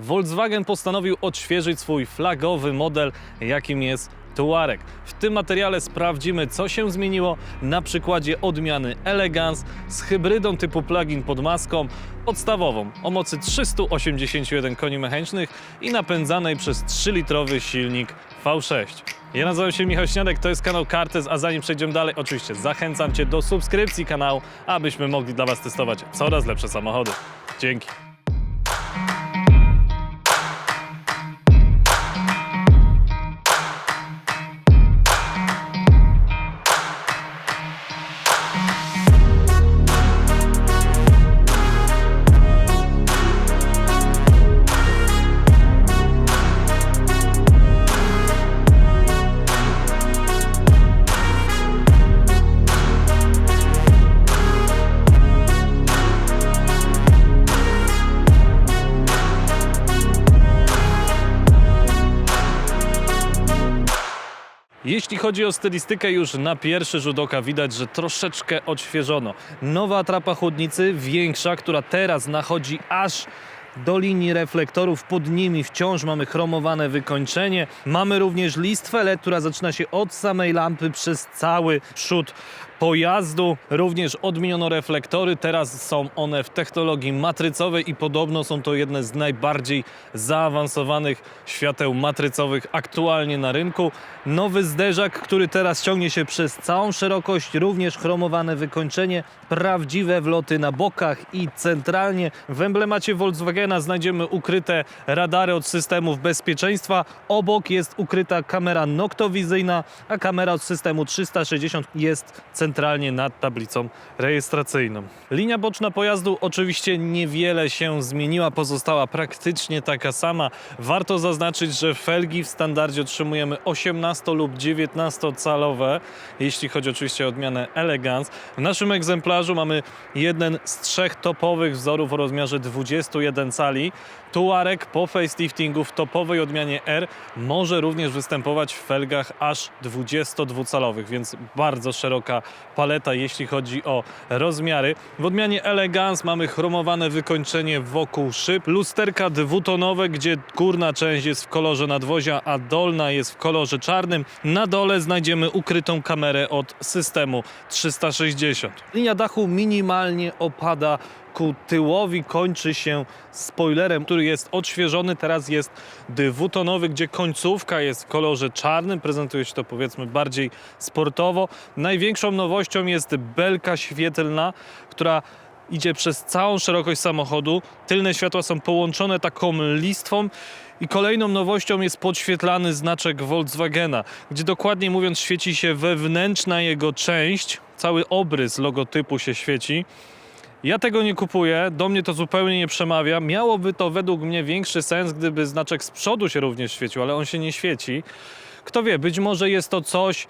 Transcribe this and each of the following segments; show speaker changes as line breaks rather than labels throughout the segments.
Volkswagen postanowił odświeżyć swój flagowy model, jakim jest Tuareg. W tym materiale sprawdzimy, co się zmieniło na przykładzie odmiany Elegance z hybrydą typu plug-in pod maską, podstawową o mocy 381 koni mechanicznych i napędzanej przez 3-litrowy silnik V6. Ja nazywam się Michał Śniadek, to jest kanał Kartes, a zanim przejdziemy dalej, oczywiście zachęcam Cię do subskrypcji kanału, abyśmy mogli dla Was testować coraz lepsze samochody. Dzięki. Jeśli chodzi o stylistykę, już na pierwszy rzut oka widać, że troszeczkę odświeżono. Nowa atrapa chłodnicy, większa, która teraz nachodzi aż do linii reflektorów. Pod nimi wciąż mamy chromowane wykończenie. Mamy również listwę LED, która zaczyna się od samej lampy przez cały przód pojazdu. Również odmieniono reflektory. Teraz są one w technologii matrycowej i podobno są to jedne z najbardziej zaawansowanych świateł matrycowych aktualnie na rynku. Nowy zderzak, który teraz ciągnie się przez całą szerokość, również chromowane wykończenie, prawdziwe wloty na bokach i centralnie. W emblemacie Volkswagena znajdziemy ukryte radary od systemów bezpieczeństwa. Obok jest ukryta kamera noktowizyjna, a kamera od systemu 360 jest centralnie nad tablicą rejestracyjną. Linia boczna pojazdu oczywiście niewiele się zmieniła, pozostała praktycznie taka sama. Warto zaznaczyć, że felgi w standardzie otrzymujemy 18 lub 19 calowe, jeśli chodzi oczywiście o odmianę Elegance. W naszym egzemplarzu mamy jeden z trzech topowych wzorów o rozmiarze 21 cali. Tuareg po faceliftingu w topowej odmianie R może również występować w felgach aż 22-calowych, więc bardzo szeroka paleta, jeśli chodzi o rozmiary. W odmianie Elegance mamy chromowane wykończenie wokół szyb, lusterka dwutonowe, gdzie górna część jest w kolorze nadwozia, a dolna jest w kolorze czarnym. Na dole znajdziemy ukrytą kamerę od systemu 360. Linia dachu minimalnie opada ku tyłowi kończy się spoilerem, który jest odświeżony. Teraz jest dwutonowy, gdzie końcówka jest w kolorze czarnym. Prezentuje się to powiedzmy bardziej sportowo. Największą nowością jest belka świetlna, która idzie przez całą szerokość samochodu. Tylne światła są połączone taką listwą. I kolejną nowością jest podświetlany znaczek Volkswagena, gdzie dokładnie mówiąc świeci się wewnętrzna jego część, cały obrys logotypu się świeci. Ja tego nie kupuję, do mnie to zupełnie nie przemawia. Miałoby to według mnie większy sens, gdyby znaczek z przodu się również świecił, ale on się nie świeci. Kto wie, być może jest to coś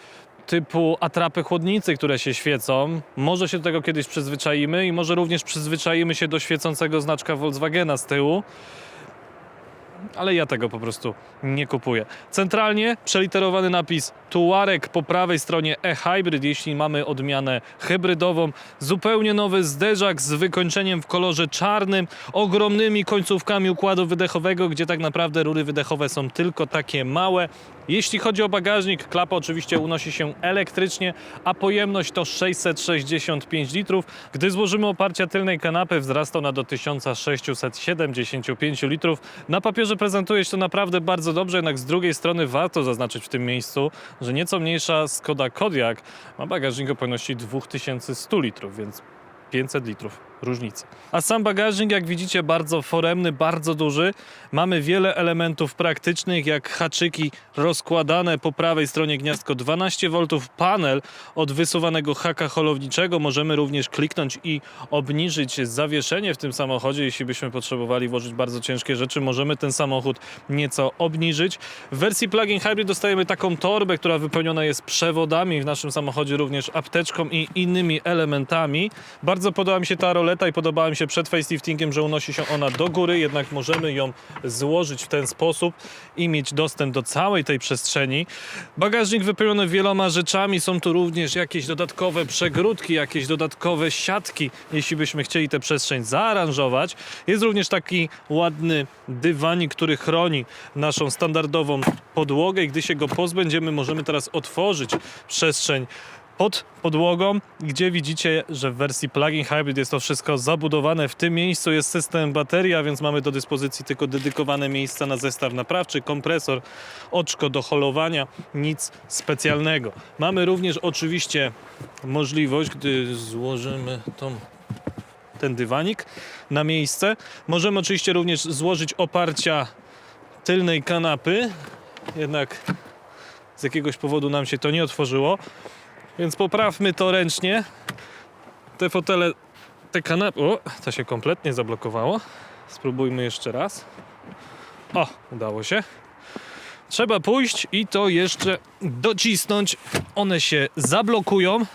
typu atrapy chłodnicy, które się świecą. Może się do tego kiedyś przyzwyczaimy i może również przyzwyczaimy się do świecącego znaczka Volkswagena z tyłu ale ja tego po prostu nie kupuję. Centralnie przeliterowany napis Tuareg po prawej stronie e-hybrid, jeśli mamy odmianę hybrydową. Zupełnie nowy zderzak z wykończeniem w kolorze czarnym, ogromnymi końcówkami układu wydechowego, gdzie tak naprawdę rury wydechowe są tylko takie małe. Jeśli chodzi o bagażnik, klapa oczywiście unosi się elektrycznie, a pojemność to 665 litrów. Gdy złożymy oparcia tylnej kanapy, wzrasta ona do 1675 litrów. Na papierze prezentuje się to naprawdę bardzo dobrze, jednak z drugiej strony warto zaznaczyć w tym miejscu, że nieco mniejsza Skoda Kodiaq ma bagażnik o pojemności 2100 litrów, więc 500 litrów różnicy. A sam bagażnik, jak widzicie, bardzo foremny, bardzo duży. Mamy wiele elementów praktycznych, jak haczyki rozkładane po prawej stronie gniazdko 12V, panel od wysuwanego haka holowniczego. Możemy również kliknąć i obniżyć zawieszenie w tym samochodzie, jeśli byśmy potrzebowali włożyć bardzo ciężkie rzeczy. Możemy ten samochód nieco obniżyć. W wersji plug-in hybrid dostajemy taką torbę, która wypełniona jest przewodami, w naszym samochodzie również apteczką i innymi elementami. Bardzo podoba mi się ta roleta roleta i podobała mi się przed faceliftingiem, że unosi się ona do góry, jednak możemy ją złożyć w ten sposób i mieć dostęp do całej tej przestrzeni. Bagażnik wypełniony wieloma rzeczami, są tu również jakieś dodatkowe przegródki, jakieś dodatkowe siatki, jeśli byśmy chcieli tę przestrzeń zaaranżować. Jest również taki ładny dywanik, który chroni naszą standardową podłogę i gdy się go pozbędziemy, możemy teraz otworzyć przestrzeń pod podłogą, gdzie widzicie, że w wersji plug-in hybrid jest to wszystko zabudowane. W tym miejscu jest system bateria, więc mamy do dyspozycji tylko dedykowane miejsca na zestaw naprawczy, kompresor, oczko do holowania, nic specjalnego. Mamy również oczywiście możliwość, gdy złożymy tą ten dywanik na miejsce. Możemy oczywiście również złożyć oparcia tylnej kanapy, jednak z jakiegoś powodu nam się to nie otworzyło, więc poprawmy to ręcznie. Te fotele, te kanapy, o, to się kompletnie zablokowało. Spróbujmy jeszcze raz. O, udało się. Trzeba pójść i to jeszcze docisnąć. One się zablokują.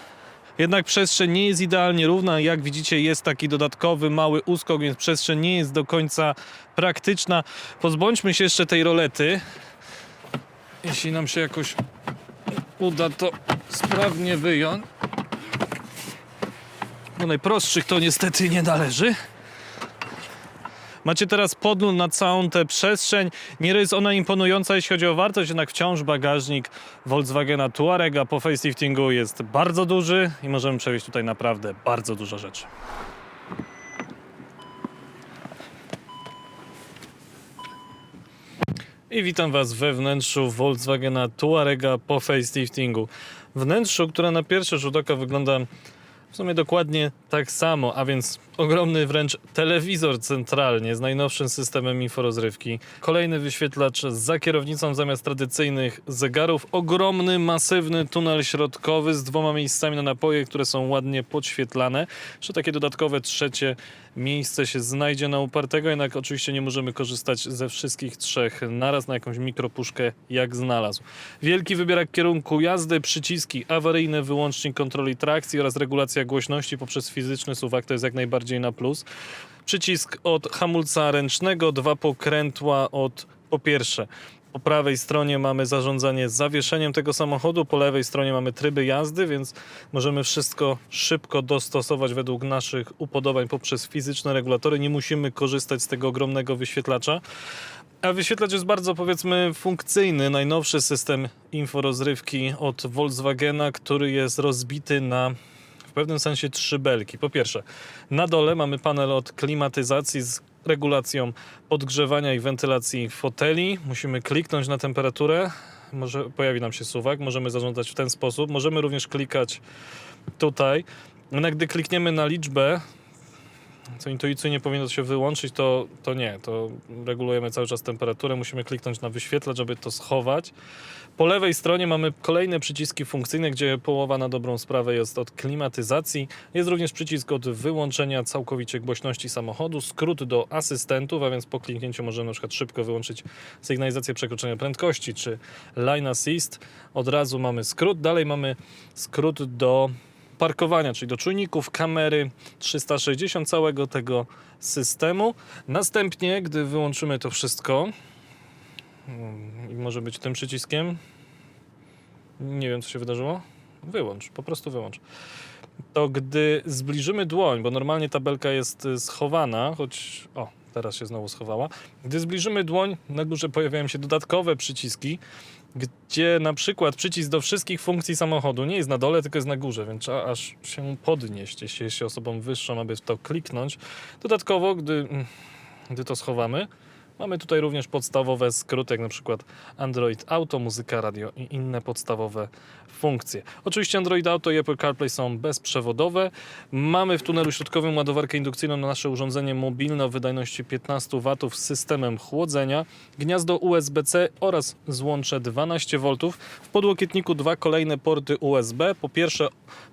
Jednak przestrzeń nie jest idealnie równa. Jak widzicie, jest taki dodatkowy mały uskok, więc przestrzeń nie jest do końca praktyczna. Pozbądźmy się jeszcze tej rolety. Jeśli nam się jakoś uda to sprawnie wyjąć. Do najprostszych to niestety nie należy. Macie teraz podgląd na całą tę przestrzeń. Nie jest ona imponująca, jeśli chodzi o wartość, jednak wciąż bagażnik Volkswagena Touarega po faceliftingu jest bardzo duży i możemy przewieźć tutaj naprawdę bardzo dużo rzeczy. I witam Was we wnętrzu Volkswagena Touarega po faceliftingu. Wnętrzu, które na pierwszy rzut oka wygląda w sumie dokładnie tak samo, a więc ogromny wręcz telewizor centralnie z najnowszym systemem inforozrywki. Kolejny wyświetlacz za kierownicą zamiast tradycyjnych zegarów. Ogromny, masywny tunel środkowy z dwoma miejscami na napoje, które są ładnie podświetlane. Jeszcze takie dodatkowe trzecie miejsce się znajdzie na upartego, jednak oczywiście nie możemy korzystać ze wszystkich trzech naraz na jakąś mikropuszkę jak znalazł. Wielki wybierak kierunku jazdy, przyciski awaryjne, wyłącznik kontroli trakcji oraz regulacja głośności poprzez fizyczny suwak to jest jak najbardziej na plus. Przycisk od hamulca ręcznego, dwa pokrętła od po pierwsze po prawej stronie mamy zarządzanie zawieszeniem tego samochodu, po lewej stronie mamy tryby jazdy, więc możemy wszystko szybko dostosować według naszych upodobań poprzez fizyczne regulatory. Nie musimy korzystać z tego ogromnego wyświetlacza. A wyświetlacz jest bardzo, powiedzmy, funkcyjny. Najnowszy system inforozrywki od Volkswagena, który jest rozbity na pewnym sensie trzy belki. Po pierwsze, na dole mamy panel od klimatyzacji z regulacją podgrzewania i wentylacji foteli. Musimy kliknąć na temperaturę. Może pojawi nam się suwak. Możemy zarządzać w ten sposób. Możemy również klikać tutaj. Jednak gdy klikniemy na liczbę, co intuicyjnie powinno się wyłączyć, to, to nie. To regulujemy cały czas temperaturę. Musimy kliknąć na wyświetlacz, żeby to schować. Po lewej stronie mamy kolejne przyciski funkcyjne, gdzie połowa na dobrą sprawę jest od klimatyzacji. Jest również przycisk od wyłączenia całkowicie głośności samochodu, skrót do asystentów, a więc po kliknięciu możemy na przykład szybko wyłączyć sygnalizację przekroczenia prędkości czy line assist. Od razu mamy skrót. Dalej mamy skrót do parkowania, czyli do czujników, kamery 360 całego tego systemu. Następnie, gdy wyłączymy to wszystko, mm, i może być tym przyciskiem, nie wiem co się wydarzyło, wyłącz, po prostu wyłącz. To gdy zbliżymy dłoń, bo normalnie tabelka jest y, schowana, choć o, teraz się znowu schowała. Gdy zbliżymy dłoń, na górze pojawiają się dodatkowe przyciski, gdzie na przykład przycisk do wszystkich funkcji samochodu nie jest na dole, tylko jest na górze, więc trzeba aż się podnieść, jeśli jest się osobą wyższą, aby w to kliknąć. Dodatkowo, gdy, gdy to schowamy, mamy tutaj również podstawowe skróty, jak na przykład Android Auto, muzyka, radio i inne podstawowe funkcje. Oczywiście Android Auto i Apple CarPlay są bezprzewodowe. Mamy w tunelu środkowym ładowarkę indukcyjną na nasze urządzenie mobilne o wydajności 15 W z systemem chłodzenia, gniazdo USB-C oraz złącze 12 V. W podłokietniku dwa kolejne porty USB. Po pierwsze,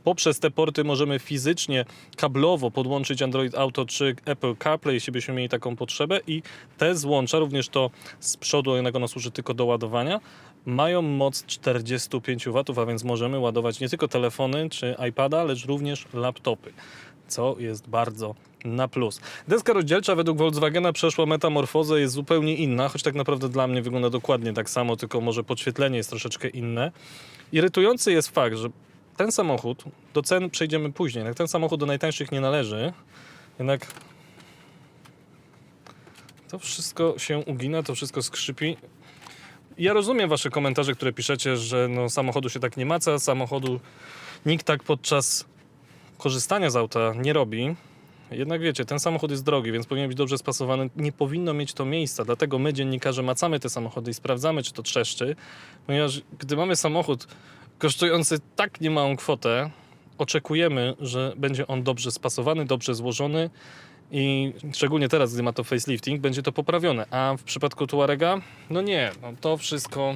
poprzez te porty możemy fizycznie, kablowo podłączyć Android Auto czy Apple CarPlay, jeśli byśmy mieli taką potrzebę i te złącza, również to z przodu, jednak ono służy tylko do ładowania, mają moc 45 W, a więc możemy ładować nie tylko telefony czy iPada, lecz również laptopy, co jest bardzo na plus. Deska rozdzielcza według Volkswagena przeszła metamorfozę, jest zupełnie inna, choć tak naprawdę dla mnie wygląda dokładnie tak samo, tylko może podświetlenie jest troszeczkę inne. Irytujący jest fakt, że ten samochód, do cen przejdziemy później, ten samochód do najtańszych nie należy, jednak to wszystko się ugina, to wszystko skrzypi. Ja rozumiem wasze komentarze, które piszecie, że no, samochodu się tak nie maca, samochodu nikt tak podczas korzystania z auta nie robi. Jednak wiecie, ten samochód jest drogi, więc powinien być dobrze spasowany. Nie powinno mieć to miejsca, dlatego my, dziennikarze, macamy te samochody i sprawdzamy, czy to trzeszczy, ponieważ gdy mamy samochód kosztujący tak niemałą kwotę, oczekujemy, że będzie on dobrze spasowany, dobrze złożony i szczególnie teraz, gdy ma to facelifting, będzie to poprawione. A w przypadku Tuarega, no nie, no to wszystko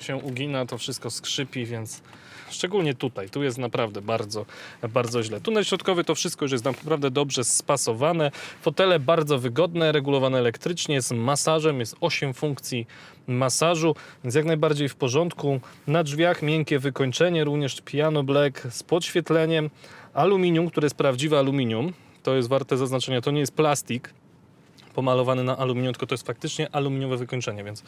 się ugina, to wszystko skrzypi, więc szczególnie tutaj, tu jest naprawdę bardzo, bardzo źle. Tunel środkowy to wszystko już jest naprawdę dobrze spasowane. Fotele bardzo wygodne, regulowane elektrycznie, z masażem, jest 8 funkcji masażu, więc jak najbardziej w porządku. Na drzwiach miękkie wykończenie, również piano black z podświetleniem, aluminium, które jest prawdziwe aluminium. To jest warte zaznaczenia, to nie jest plastik pomalowany na aluminium, tylko to jest faktycznie aluminiowe wykończenie, więc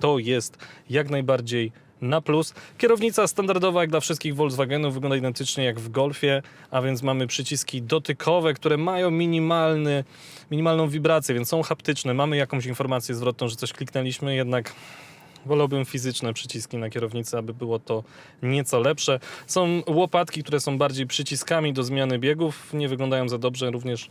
to jest jak najbardziej na plus. Kierownica standardowa jak dla wszystkich Volkswagenów wygląda identycznie jak w Golfie, a więc mamy przyciski dotykowe, które mają minimalny, minimalną wibrację, więc są haptyczne. Mamy jakąś informację zwrotną, że coś kliknęliśmy, jednak Wolałbym fizyczne przyciski na kierownicy, aby było to nieco lepsze. Są łopatki, które są bardziej przyciskami do zmiany biegów. Nie wyglądają za dobrze. Również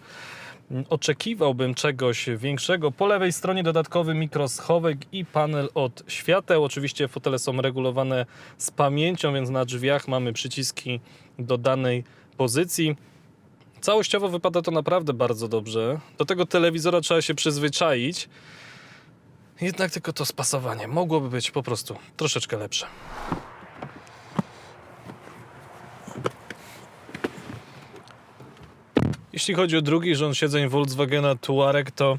oczekiwałbym czegoś większego. Po lewej stronie dodatkowy mikroschowek i panel od świateł. Oczywiście fotele są regulowane z pamięcią, więc na drzwiach mamy przyciski do danej pozycji. Całościowo wypada to naprawdę bardzo dobrze. Do tego telewizora trzeba się przyzwyczaić. Jednak tylko to spasowanie mogłoby być po prostu troszeczkę lepsze. Jeśli chodzi o drugi rząd siedzeń Volkswagena Touareg, to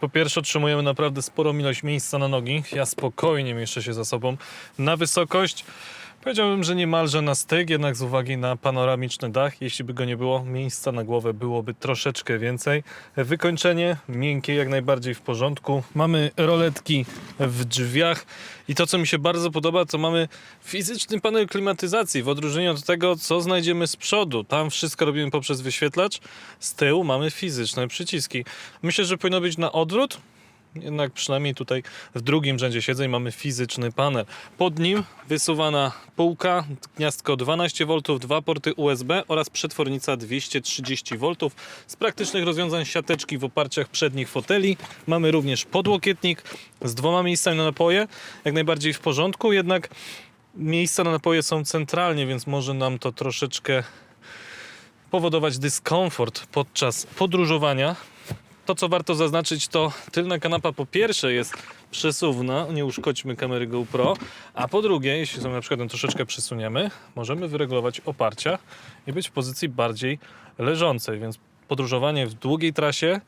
po pierwsze otrzymujemy naprawdę sporą ilość miejsca na nogi. Ja spokojnie mieszczę się za sobą na wysokość. Powiedziałbym, że niemalże na styk, jednak z uwagi na panoramiczny dach, jeśli by go nie było, miejsca na głowę byłoby troszeczkę więcej. Wykończenie miękkie, jak najbardziej w porządku. Mamy roletki w drzwiach i to, co mi się bardzo podoba, to mamy fizyczny panel klimatyzacji, w odróżnieniu od tego, co znajdziemy z przodu. Tam wszystko robimy poprzez wyświetlacz, z tyłu mamy fizyczne przyciski. Myślę, że powinno być na odwrót, jednak przynajmniej tutaj w drugim rzędzie siedzeń mamy fizyczny panel. Pod nim wysuwana półka, gniazdko 12V, dwa porty USB oraz przetwornica 230V. Z praktycznych rozwiązań siateczki w oparciach przednich foteli. Mamy również podłokietnik z dwoma miejscami na napoje, jak najbardziej w porządku, jednak miejsca na napoje są centralnie, więc może nam to troszeczkę powodować dyskomfort podczas podróżowania. To, co warto zaznaczyć, to tylna kanapa po pierwsze jest przesuwna, nie uszkodźmy kamery GoPro, a po drugie, jeśli sobie na przykład ją troszeczkę przesuniemy, możemy wyregulować oparcia i być w pozycji bardziej leżącej, więc podróżowanie w długiej trasie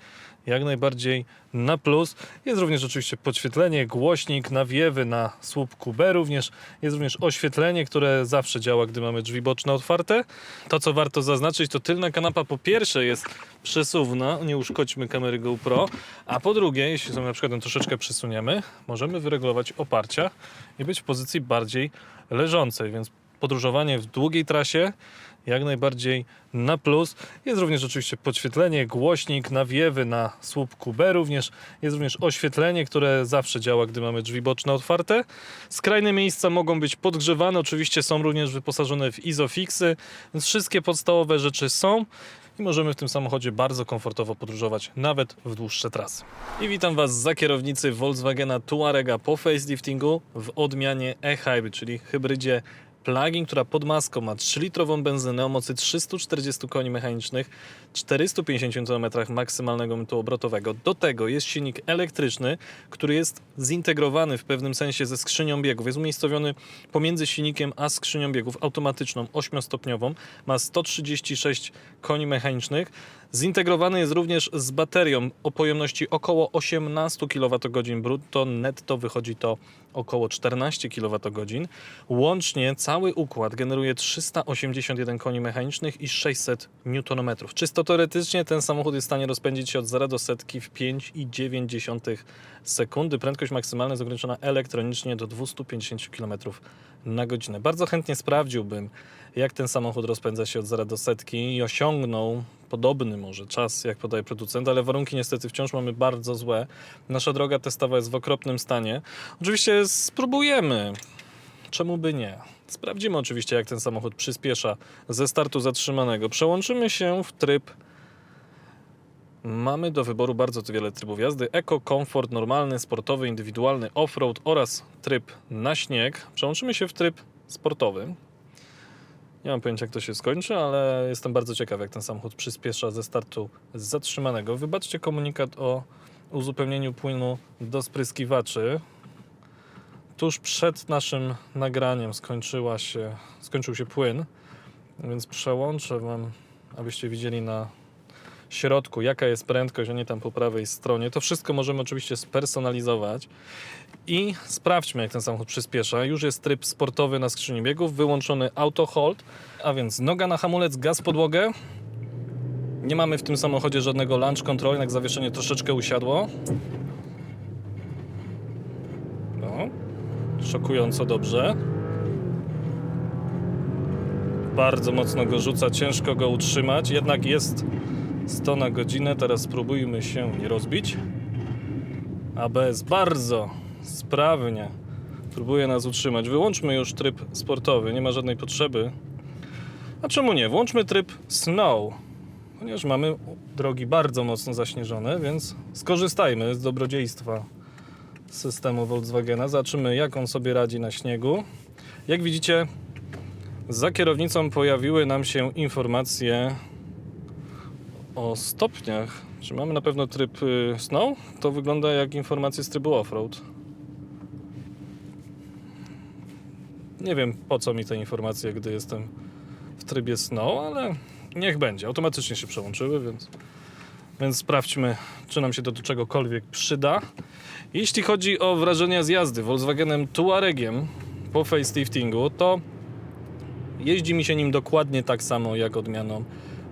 jak najbardziej na plus. Jest również oczywiście podświetlenie, głośnik, nawiewy na słupku B również. Jest również oświetlenie, które zawsze działa, gdy mamy drzwi boczne otwarte. To, co warto zaznaczyć, to tylna kanapa po pierwsze jest przesuwna, nie uszkodźmy kamery GoPro, a po drugie, jeśli sobie na przykład ją troszeczkę przesuniemy, możemy wyregulować oparcia i być w pozycji bardziej leżącej, więc podróżowanie w długiej trasie jak najbardziej na plus. Jest również oczywiście podświetlenie, głośnik, nawiewy na słupku B również. Jest również oświetlenie, które zawsze działa, gdy mamy drzwi boczne otwarte. Skrajne miejsca mogą być podgrzewane, oczywiście są również wyposażone w izofixy, więc wszystkie podstawowe rzeczy są i możemy w tym samochodzie bardzo komfortowo podróżować, nawet w dłuższe trasy. I witam Was za kierownicy Volkswagena Touarega po faceliftingu w odmianie e-hybrid, czyli hybrydzie plug-in, która pod maską ma 3-litrową benzynę o mocy 340 koni mechanicznych, 450 Nm maksymalnego mytu obrotowego. Do tego jest silnik elektryczny, który jest zintegrowany w pewnym sensie ze skrzynią biegów. Jest umiejscowiony pomiędzy silnikiem a skrzynią biegów automatyczną, 8-stopniową. Ma 136 koni mechanicznych Zintegrowany jest również z baterią o pojemności około 18 kWh brutto, netto wychodzi to około 14 kWh. Łącznie cały układ generuje 381 koni mechanicznych i 600 Nm. Czysto teoretycznie ten samochód jest w stanie rozpędzić się od 0 do setki w 5,9 sekundy. Prędkość maksymalna jest ograniczona elektronicznie do 250 km na godzinę. Bardzo chętnie sprawdziłbym, jak ten samochód rozpędza się od 0 do setki i osiągnął podobny może czas, jak podaje producent, ale warunki niestety wciąż mamy bardzo złe. Nasza droga testowa jest w okropnym stanie. Oczywiście spróbujemy. Czemu by nie? Sprawdzimy oczywiście, jak ten samochód przyspiesza ze startu zatrzymanego. Przełączymy się w tryb. Mamy do wyboru bardzo wiele trybów jazdy: eko, komfort, normalny, sportowy, indywidualny, off-road oraz tryb na śnieg. Przełączymy się w tryb sportowy. Nie mam pojęcia, jak to się skończy, ale jestem bardzo ciekaw, jak ten samochód przyspiesza ze startu zatrzymanego. Wybaczcie komunikat o uzupełnieniu płynu do spryskiwaczy. Tuż przed naszym nagraniem skończyła się, skończył się płyn, więc przełączę Wam, abyście widzieli na środku, jaka jest prędkość, a nie tam po prawej stronie. To wszystko możemy oczywiście spersonalizować i sprawdźmy, jak ten samochód przyspiesza. Już jest tryb sportowy na skrzyni biegów, wyłączony auto hold, a więc noga na hamulec, gaz podłogę. Nie mamy w tym samochodzie żadnego launch control, jednak zawieszenie troszeczkę usiadło. No, szokująco dobrze. Bardzo mocno go rzuca, ciężko go utrzymać, jednak jest 100 na godzinę. Teraz spróbujmy się nie rozbić. ABS bardzo sprawnie próbuje nas utrzymać. Wyłączmy już tryb sportowy, nie ma żadnej potrzeby. A czemu nie? Włączmy tryb snow, ponieważ mamy drogi bardzo mocno zaśnieżone, więc skorzystajmy z dobrodziejstwa systemu Volkswagena. Zobaczymy, jak on sobie radzi na śniegu. Jak widzicie, za kierownicą pojawiły nam się informacje o stopniach. Czy mamy na pewno tryb y, snow? To wygląda jak informacje z trybu offroad. Nie wiem po co mi te informacje, gdy jestem w trybie snow, ale niech będzie. Automatycznie się przełączyły, więc, więc sprawdźmy, czy nam się to do czegokolwiek przyda. Jeśli chodzi o wrażenia z jazdy Volkswagenem Tuaregiem po faceliftingu, to jeździ mi się nim dokładnie tak samo jak odmianą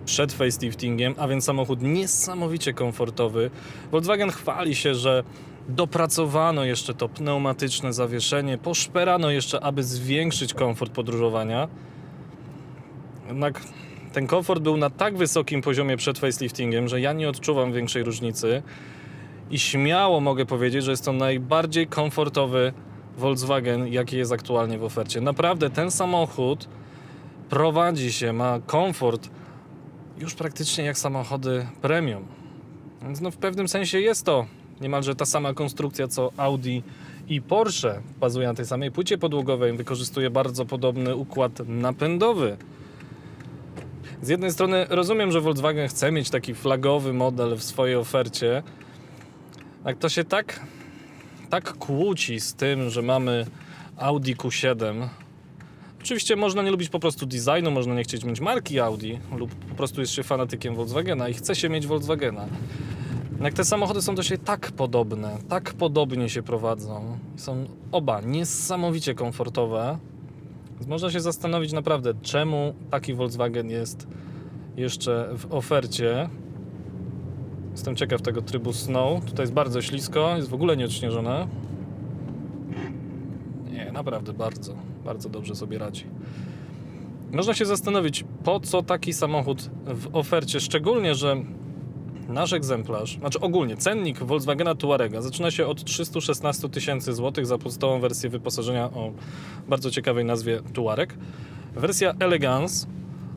przed faceliftingiem, a więc samochód niesamowicie komfortowy. Volkswagen chwali się, że dopracowano jeszcze to pneumatyczne zawieszenie, poszperano jeszcze, aby zwiększyć komfort podróżowania. Jednak ten komfort był na tak wysokim poziomie przed faceliftingiem, że ja nie odczuwam większej różnicy i śmiało mogę powiedzieć, że jest to najbardziej komfortowy Volkswagen, jaki jest aktualnie w ofercie. Naprawdę ten samochód prowadzi się, ma komfort już praktycznie jak samochody premium. Więc no w pewnym sensie jest to niemalże ta sama konstrukcja co Audi i Porsche. Bazuje na tej samej płycie podłogowej, wykorzystuje bardzo podobny układ napędowy. Z jednej strony rozumiem, że Volkswagen chce mieć taki flagowy model w swojej ofercie. Jak to się tak, tak kłóci z tym, że mamy Audi Q7, Oczywiście można nie lubić po prostu designu, można nie chcieć mieć marki Audi lub po prostu jest się fanatykiem Volkswagena i chce się mieć Volkswagena. Jak te samochody są do siebie tak podobne, tak podobnie się prowadzą, są oba niesamowicie komfortowe, więc można się zastanowić naprawdę, czemu taki Volkswagen jest jeszcze w ofercie. Jestem ciekaw tego trybu Snow. Tutaj jest bardzo ślisko, jest w ogóle nieodśnieżone. Naprawdę bardzo, bardzo dobrze sobie radzi. Można się zastanowić, po co taki samochód w ofercie, szczególnie, że nasz egzemplarz, znaczy ogólnie cennik Volkswagena Tuarega zaczyna się od 316 tysięcy złotych za podstawową wersję wyposażenia o bardzo ciekawej nazwie Tuareg. Wersja Elegance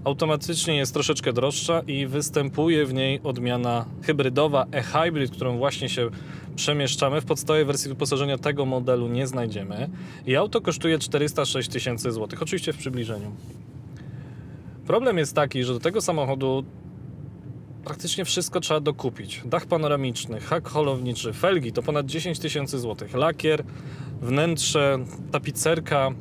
automatycznie jest troszeczkę droższa i występuje w niej odmiana hybrydowa e-hybrid, którą właśnie się przemieszczamy. W podstawowej wersji wyposażenia tego modelu nie znajdziemy i auto kosztuje 406 tysięcy złotych, oczywiście w przybliżeniu. Problem jest taki, że do tego samochodu praktycznie wszystko trzeba dokupić. Dach panoramiczny, hak holowniczy, felgi to ponad 10 tysięcy złotych, lakier, wnętrze, tapicerka,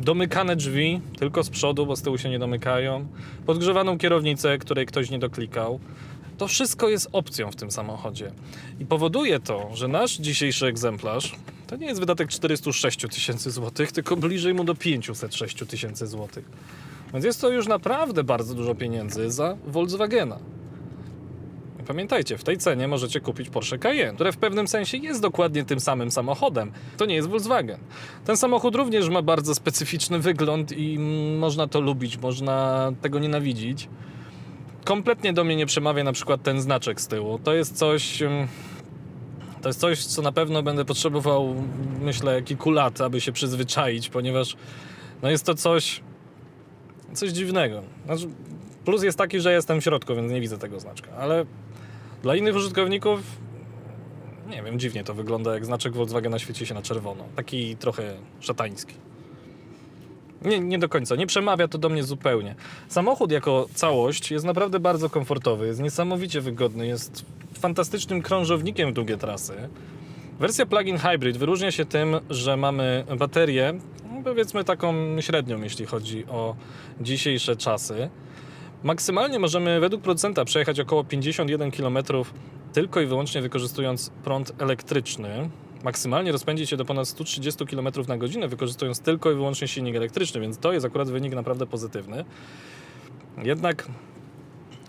domykane drzwi, tylko z przodu, bo z tyłu się nie domykają, podgrzewaną kierownicę, której ktoś nie doklikał. To wszystko jest opcją w tym samochodzie. I powoduje to, że nasz dzisiejszy egzemplarz to nie jest wydatek 406 tysięcy złotych, tylko bliżej mu do 506 tysięcy złotych. Więc jest to już naprawdę bardzo dużo pieniędzy za Volkswagena. Pamiętajcie, w tej cenie możecie kupić Porsche Cayenne, które w pewnym sensie jest dokładnie tym samym samochodem. To nie jest Volkswagen. Ten samochód również ma bardzo specyficzny wygląd i mm, można to lubić, można tego nienawidzić. Kompletnie do mnie nie przemawia na przykład ten znaczek z tyłu. To jest coś. ym, To jest coś, co na pewno będę potrzebował, myślę, kilku lat, aby się przyzwyczaić, ponieważ no jest to coś. coś dziwnego. Znaczy, plus jest taki, że jestem w środku, więc nie widzę tego znaczka, ale dla innych użytkowników nie wiem, dziwnie to wygląda, jak znaczek Volkswagena świeci się na czerwono. Taki trochę szatański. Nie, nie do końca, nie przemawia to do mnie zupełnie. Samochód jako całość jest naprawdę bardzo komfortowy, jest niesamowicie wygodny, jest fantastycznym krążownikiem w długie trasy. Wersja plug-in hybrid wyróżnia się tym, że mamy baterię, no, powiedzmy taką średnią, jeśli chodzi o dzisiejsze czasy. Maksymalnie możemy według producenta przejechać około 51 km tylko i wyłącznie wykorzystując prąd elektryczny. Maksymalnie rozpędzić się do ponad 130 km na godzinę, wykorzystując tylko i wyłącznie silnik elektryczny, więc to jest akurat wynik naprawdę pozytywny. Jednak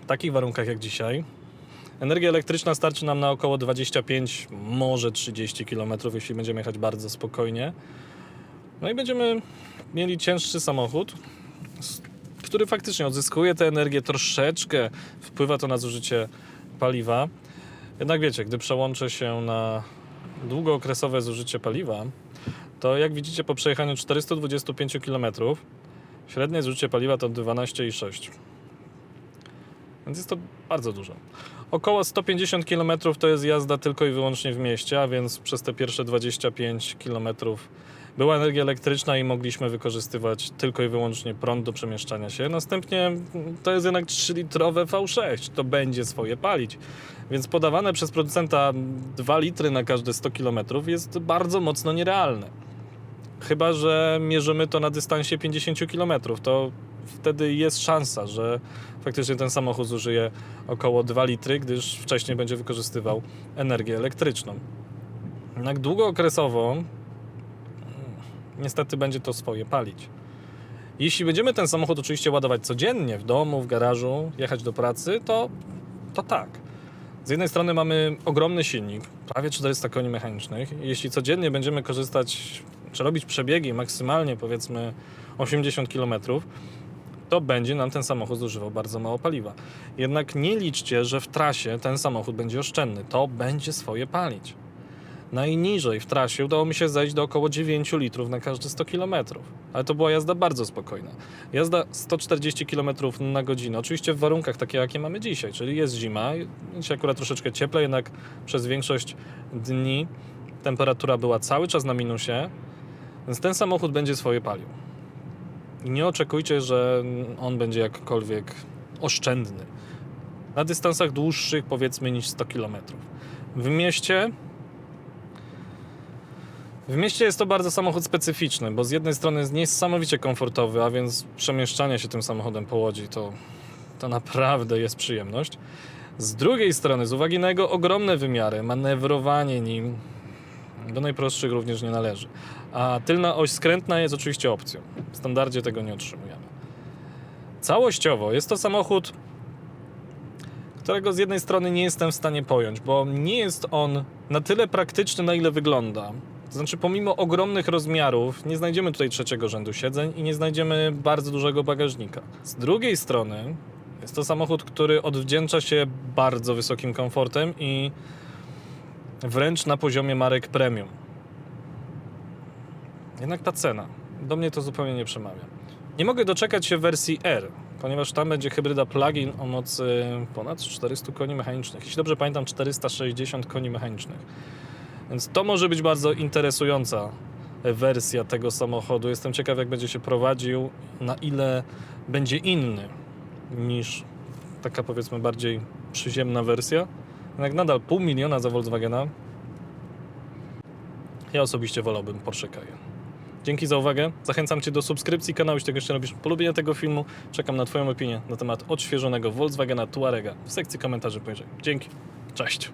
w takich warunkach jak dzisiaj, energia elektryczna starczy nam na około 25, może 30 km, jeśli będziemy jechać bardzo spokojnie. No i będziemy mieli cięższy samochód, który faktycznie odzyskuje tę energię troszeczkę, wpływa to na zużycie paliwa. Jednak wiecie, gdy przełączę się na długookresowe zużycie paliwa, to jak widzicie po przejechaniu 425 km średnie zużycie paliwa to 12,6. Więc jest to bardzo dużo. Około 150 km to jest jazda tylko i wyłącznie w mieście, a więc przez te pierwsze 25 km była energia elektryczna i mogliśmy wykorzystywać tylko i wyłącznie prąd do przemieszczania się. Następnie mm, to jest jednak 3-litrowe V6, to będzie swoje palić. Więc podawane przez producenta 2 litry na każde 100 km jest bardzo mocno nierealne. Chyba, że mierzymy to na dystansie 50 km, to wtedy jest szansa, że faktycznie ten samochód zużyje około 2 litry, gdyż wcześniej będzie wykorzystywał energię elektryczną. Jednak długookresowo niestety będzie to swoje palić. Jeśli będziemy ten samochód oczywiście ładować codziennie w domu, w garażu, jechać do pracy, to, to tak. Z jednej strony mamy ogromny silnik, prawie 400 koni mechanicznych. Jeśli codziennie będziemy korzystać, czy robić przebiegi maksymalnie powiedzmy 80 km, to będzie nam ten samochód zużywał bardzo mało paliwa. Jednak nie liczcie, że w trasie ten samochód będzie oszczędny. To będzie swoje palić. Najniżej w trasie udało mi się zejść do około 9 litrów na każde 100 km. Ale to była jazda bardzo spokojna. Jazda 140 km na godzinę. Oczywiście w warunkach takie, jakie mamy dzisiaj, czyli jest zima, dzisiaj akurat troszeczkę cieplej, jednak przez większość dni temperatura była cały czas na minusie, więc ten samochód będzie swoje palił. Nie oczekujcie, że on będzie jakkolwiek oszczędny. Na dystansach dłuższych, powiedzmy, niż 100 km. W mieście w mieście jest to bardzo samochód specyficzny, bo z jednej strony jest niesamowicie komfortowy, a więc przemieszczanie się tym samochodem po łodzi to, to naprawdę jest przyjemność. Z drugiej strony, z uwagi na jego ogromne wymiary, manewrowanie nim do najprostszych również nie należy. A tylna oś skrętna jest oczywiście opcją. W standardzie tego nie otrzymujemy. Całościowo jest to samochód, którego z jednej strony nie jestem w stanie pojąć, bo nie jest on na tyle praktyczny, na ile wygląda. Znaczy, pomimo ogromnych rozmiarów, nie znajdziemy tutaj trzeciego rzędu siedzeń i nie znajdziemy bardzo dużego bagażnika. Z drugiej strony, jest to samochód, który odwdzięcza się bardzo wysokim komfortem i wręcz na poziomie marek premium. Jednak ta cena, do mnie to zupełnie nie przemawia. Nie mogę doczekać się wersji R, ponieważ tam będzie hybryda plug-in o mocy ponad 400 koni mechanicznych. Jeśli dobrze pamiętam, 460 koni mechanicznych. Więc to może być bardzo interesująca wersja tego samochodu. Jestem ciekaw, jak będzie się prowadził, na ile będzie inny niż taka powiedzmy bardziej przyziemna wersja. Jednak nadal pół miliona za Volkswagena. Ja osobiście wolałbym Porsche Cayenne. Dzięki za uwagę. Zachęcam Cię do subskrypcji kanału, jeśli tego jeszcze robisz, polubienia tego filmu. Czekam na Twoją opinię na temat odświeżonego Volkswagena Tuarega w sekcji komentarzy poniżej. Dzięki. Cześć.